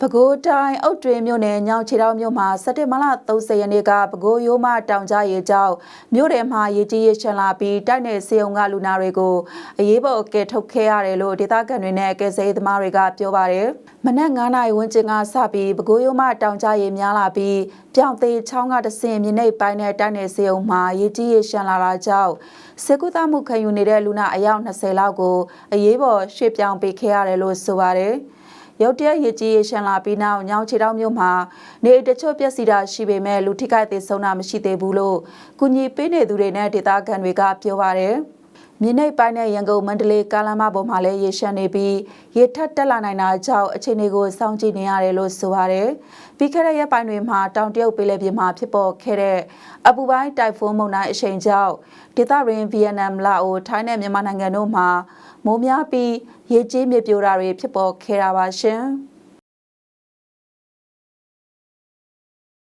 ပဲခူးတိုင်းအုတ်တွင်းမြို့နယ်ညောင်ချီတောင်မြို့မှာစက်တင်ဘာလ30ရက်နေ့ကပဲခူးရိုးမတောင်ကြားရေကြောင်းမြို့နယ်မှာရေကြီးရေရှမ်းလာပြီးတိုက်နယ်စေုံကလူနာတွေကိုအရေးပေါ်ကယ်ထုတ်ခဲ့ရတယ်လို့ဒေသခံတွေနဲ့ကယ်ဆယ်ရေးသမားတွေကပြောပါတယ်။မနက်9:00နာရီဝန်းကျင်ကစပြီးပဲခူးရိုးမတောင်ကြားရေများလာပြီးပြောင်သေးချောင်းကတဆင်မြစ်နိပ်ပိုင်းနဲ့တိုက်နယ်စေုံမှာရေကြီးရေရှမ်းလာတာကြောင့်စေကုသမှုခံယူနေတဲ့လူနာအယောက်20လောက်ကိုအရေးပေါ်ရွှေ့ပြောင်းပေးခဲ့ရတယ်လို့ဆိုပါတယ်။ ရုတ်တရက်ရေကြီးရေရှမ်းလာပြီးနောက်ညောင်ချီတောင်မြို့မှာနေအိမ်တချို့ပျက်စီးတာရှိပေမဲ့လူထိခိုက်သေးဆုံးတာမရှိသေးဘူးလို့ကုညီပေးနေသူတွေနဲ့ဒေသခံတွေကပြောပါတယ်။ မြင်းနိပ်ပိုင်းနဲ့ရန်ကုန်မန္တလေးကားလမ်းမပေါ်မှာလည်းရေရှမ်းနေပြီးရေထက်တက်လာနိုင်တာကြောင့်အခြေအနေကိုစောင့်ကြည့်နေရတယ်လို့ဆိုပါတယ်။ပြီးခဲ့တဲ့ရက်ပိုင်းတွေမှာတောင်တရုတ်ပင်လယ်ပြင်မှာဖြစ်ပေါ်ခဲ့တဲ့အပူပိုင်းတိုက်ဖုန်းမုန်တိုင်းအရှိန်ကြောင့်ဒေသရင်းဗီယက်နမ်လာအိုထိုင်းနဲ့မြန်မာနိုင်ငံတို့မှာမိုးများပြီးရေကြီးမြေပြိုတာတွေဖြစ်ပေါ်ခဲ့တာပါရှင်။